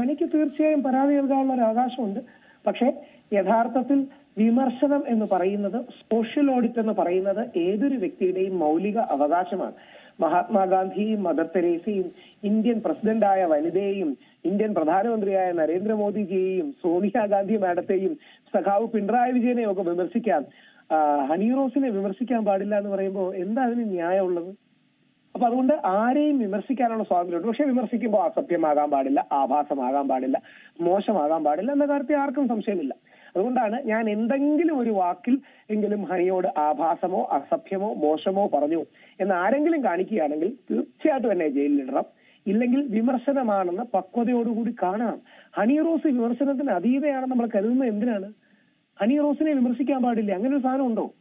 ഹണിക്ക് തീർച്ചയായും പരാതി നൽകാനുള്ള ഒരു അവകാശമുണ്ട്. പക്ഷേ യഥാർത്ഥത്തിൽ വിമർശനം എന്ന് പറയുന്നത് സോഷ്യൽ ഓഡിറ്റ് എന്ന് പറയുന്നത് ഏതൊരു വ്യക്തിയുടെയും മൗലിക അവകാശമാണ്. മഹാത്മാഗാന്ധിയും മദർ തെരേസയും ഇന്ത്യൻ പ്രസിഡന്റായ വനിതയെയും ഇന്ത്യൻ പ്രധാനമന്ത്രിയായ നരേന്ദ്രമോദിജിയെയും സോണിയാഗാന്ധി മാഡത്തെയും സഖാവ് പിണറായി വിജയനെയും ഒക്കെ വിമർശിക്കാം. ആ, ഹണി റോസിനെ വിമർശിക്കാൻ പാടില്ല എന്ന് പറയുമ്പോൾ എന്താ അതിന് ന്യായമുള്ളത്? അപ്പൊ അതുകൊണ്ട് ആരെയും വിമർശിക്കാനുള്ള സ്വാതന്ത്ര്യമുണ്ട്. പക്ഷെ വിമർശിക്കുമ്പോൾ അസഭ്യമാകാൻ പാടില്ല ആഭാസമാകാൻ പാടില്ല മോശമാകാൻ പാടില്ല എന്ന കാര്യത്തിൽ ആർക്കും സംശയമില്ല. അതുകൊണ്ടാണ് ഞാൻ എന്തെങ്കിലും ഒരു വാക്കിൽ എങ്കിലും ഹനിയോട് ആഭാസമോ അസഭ്യമോ മോശമോ പറഞ്ഞു എന്ന് ആരെങ്കിലും കാണിക്കുകയാണെങ്കിൽ തീർച്ചയായിട്ടും എന്നെ ജയിലിലിടണം. ഇല്ലെങ്കിൽ വിമർശനമാണെന്ന് പക്വതയോടുകൂടി കാണണം. ഹണി റോസ് വിമർശനത്തിന് അതീതയാണെന്ന് നമ്മൾ കരുതുന്നത് എന്തിനാണ്? ഹണി റോസിനെ വിമർശിക്കാൻ പാടില്ല. അങ്ങനെ ഒരു സാധനം ഉണ്ടോ?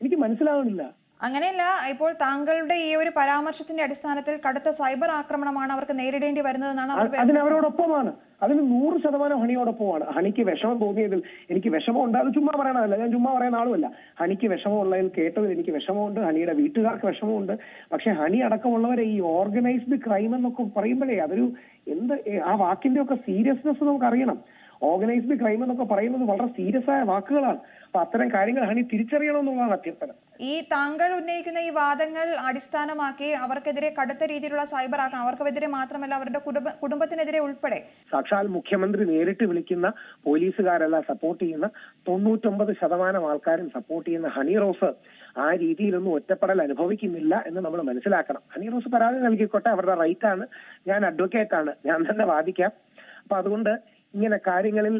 എനിക്ക് മനസ്സിലാവുന്നില്ല. അങ്ങനെയല്ല ഇപ്പോൾ താങ്കളുടെ ഈ ഒരു പരാമർശത്തിന്റെ അടിസ്ഥാനത്തിൽ കടുത്ത സൈബർ ആക്രമണമാണ് അവർക്ക് നേരിടേണ്ടി വരുന്നതെന്നാണ് അതിന് അവരോടൊപ്പമാണ് അതിന് നൂറ് ശതമാനം ഹണിയോടൊപ്പമാണ്. ഹണിക്ക് വിഷമം തോന്നിയതിൽ എനിക്ക് വിഷമം ഉണ്ട്. അത് ചുമ്മാ പറയണതല്ല. ഞാൻ ചുമ്മാ പറയുന്ന ആളുമല്ല. ഹണിക്ക് വിഷമമുള്ളതിൽ കേട്ടതിൽ എനിക്ക് വിഷമമുണ്ട്. ഹണിയുടെ വീട്ടുകാർക്ക് വിഷമമുണ്ട്. പക്ഷെ ഹണി അടക്കമുള്ളവരെ ഈ ഓർഗനൈസ്ഡ് ക്രൈം എന്നൊക്കെ പറയുമ്പോഴേ അതൊരു എന്ത് ആ വാക്കിന്റെ ഒക്കെ സീരിയസ്നെസ് നമുക്ക് അറിയണം ഓർഗനൈസ്ഡ് ക്രൈം എന്നൊക്കെ പറയുന്നത് വളരെ സീരിയസ് ആയ വാക്കുകളാണ്. അപ്പൊ അത്തരം കാര്യങ്ങൾ ഹണി തിരിച്ചറിയണമെന്നുള്ളതാണ് അഭ്യർത്ഥന ഈ താങ്കൾ ഉന്നയിക്കുന്ന ഈ വാദങ്ങൾ അടിസ്ഥാനമാക്കി അവർക്കെതിരെ കടുത്ത രീതിയിലുള്ള സൈബർ ആക്രമണം അവർക്കെതിരെ മാത്രമല്ല അവരുടെ കുടുംബ കുടുംബത്തിനെതിരെ ഉൾപ്പെടെ. സാക്ഷാൽ മുഖ്യമന്ത്രി നേരിട്ട് വിളിക്കുന്ന പോലീസുകാരെല്ലാം സപ്പോർട്ട് ചെയ്യുന്ന തൊണ്ണൂറ്റൊമ്പത് ശതമാനം ആൾക്കാരും സപ്പോർട്ട് ചെയ്യുന്ന ഹണി റോസ് ആ രീതിയിലൊന്നും ഒറ്റപ്പെടൽ അനുഭവിക്കുന്നില്ല എന്ന് നമ്മൾ മനസ്സിലാക്കണം. ഹണി റോസ് പരാതി നൽകിക്കോട്ടെ അവരുടെ റൈറ്റ് ആണ്. ഞാൻ അഡ്വക്കേറ്റ് ആണ്. ഞാൻ തന്നെ വാദിക്കാം. അപ്പൊ അതുകൊണ്ട് ഇങ്ങനെ കാര്യങ്ങളിൽ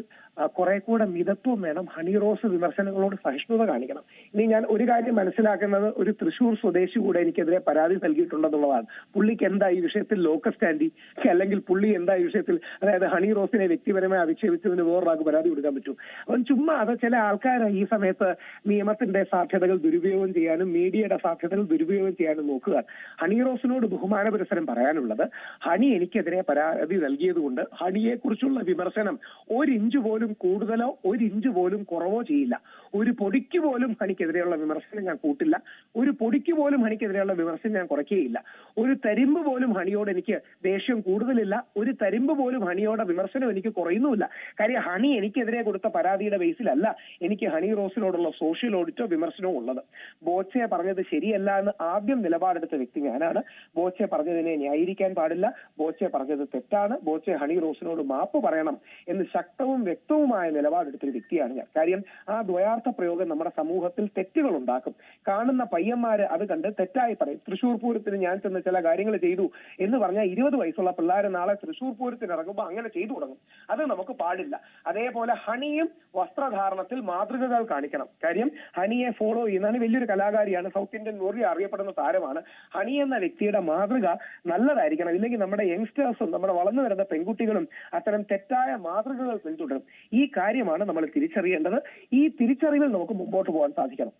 കുറെ കൂടെ മിതത്വം വേണം. ഹണി റോസ് വിമർശനങ്ങളോട് സഹിഷ്ണുത കാണിക്കണം. ഇനി ഞാൻ ഒരു കാര്യം മനസ്സിലാക്കുന്നത് ഒരു തൃശൂർ സ്വദേശി കൂടെ എനിക്കെതിരെ പരാതി നൽകിയിട്ടുണ്ടെന്നുള്ളതാണ്. പുള്ളിക്ക് എന്താ ഈ വിഷയത്തിൽ ലോക്കൽ സ്റ്റാൻഡി അല്ലെങ്കിൽ പുള്ളി എന്താ ഈ വിഷയത്തിൽ? അതായത് ഹണി റോസിനെ വ്യക്തിപരമായി അധിക്ഷേപിച്ചതിന് വേറൊരാൾക്ക് പരാതി കൊടുക്കാൻ പറ്റും അപ്പം ചുമ്മാ അത് ചില ആൾക്കാർ ഈ സമയത്ത് നിയമത്തിന്റെ സാധ്യതകൾ ദുരുപയോഗം ചെയ്യാനും മീഡിയയുടെ സാധ്യതകൾ ദുരുപയോഗം ചെയ്യാനും നോക്കുക. ഹണി റോസിനോട് ബഹുമാന പുരസരം പറയാനുള്ളത് ഹണി എനിക്കെതിരെ പരാതി നൽകിയതുകൊണ്ട് ഹണിയെ കുറിച്ചുള്ള വിമർശനം ഒരു ഇഞ്ച് പോലും കൂടുതലോ ഒരു ഇഞ്ച് പോലും കുറവോ ചെയ്യില്ല. ഒരു പൊടിക്ക് പോലും ഹണിക്കെതിരെയുള്ള വിമർശനം ഞാൻ കൂട്ടില്ല. ഒരു പൊടിക്ക് പോലും ഹണിക്കെതിരെയുള്ള വിമർശനം ഞാൻ കുറയ്ക്കുകയില്ല. ഒരു തരിമ്പ് പോലും ഹണിയോട് എനിക്ക് ദേഷ്യം കൂടുതലില്ല. ഒരു തരിമ്പ് പോലും ഹണിയോടെ വിമർശനം എനിക്ക് കുറയുന്നുമില്ല. കാര്യം ഹണി എനിക്കെതിരെ കൊടുത്ത പരാതിയുടെ ബേസിലല്ല എനിക്ക് ഹണി റോസിനോടുള്ള സോഷ്യൽ ഓഡിറ്റോ വിമർശനവും ഉള്ളത്. ബോച്ചെ പറഞ്ഞത് ശരിയല്ല എന്ന് ആദ്യം നിലപാടെടുത്ത വ്യക്തി ഞാനാണ്. ബോച്ചെ പറഞ്ഞതിനെ ന്യായീകരിക്കാൻ പാടില്ല. ബോച്ചെ പറഞ്ഞത് തെറ്റാണ്. ബോച്ചെ ഹണി റോസിനോട് മാപ്പ് പറയണം എന്ന് ശക്തവും വ്യക്തവുമായ നിലപാടെടുത്തൊരു വ്യക്തിയാണ് ഞാൻ. കാര്യം ആ ദ്വയാർത്ഥ പ്രയോഗം നമ്മുടെ സമൂഹത്തിൽ തെറ്റുകൾ ഉണ്ടാക്കും കാണുന്ന പയ്യന്മാര് അത് കണ്ട് തെറ്റായി പറയും. തൃശൂർ പൂരത്തിന് ഞാൻ ചെന്ന് ചില കാര്യങ്ങൾ ചെയ്തു എന്ന് പറഞ്ഞാൽ ഇരുപത് വയസ്സുള്ള പിള്ളേർ നാളെ തൃശൂർ പൂരത്തിന് ഇറങ്ങുമ്പോൾ അങ്ങനെ ചെയ്തു തുടങ്ങും. അത് നമുക്ക് പാടില്ല. അതേപോലെ ഹണിയും വസ്ത്രധാരണത്തിൽ മാതൃകകൾ കാണിക്കണം. കാര്യം ഹണിയെ ഫോളോ ചെയ്യുന്ന വലിയൊരു കലാകാരിയാണ്. സൗത്ത് ഇന്ത്യൻ മുറി അറിയപ്പെടുന്ന താരമാണ്. ഹണി എന്ന വ്യക്തിയുടെ മാതൃക നല്ലതായിരിക്കണം. ഇല്ലെങ്കിൽ നമ്മുടെ യങ്സ്റ്റേഴ്സും നമ്മുടെ വളർന്നു വരുന്ന പെൺകുട്ടികളും അത്തരം തെറ്റായ മാതൃകകൾ പിന്തുടരും. ഈ കാര്യമാണ് നമ്മൾ തിരിച്ചറിയേണ്ടത്. ഈ തിരിച്ചറിവിൽ നമുക്ക് മുമ്പോട്ട് പോകാൻ സാധിക്കണം.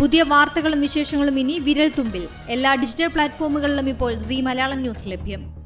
പുതിയ വാർത്തകളും വിശേഷങ്ങളും ഇനി വിരൽ തുമ്പിൽ എല്ലാ ഡിജിറ്റൽ പ്ലാറ്റ്ഫോമുകളിലും ഇപ്പോൾ സി മലയാളം ന്യൂസ് ലഭ്യം.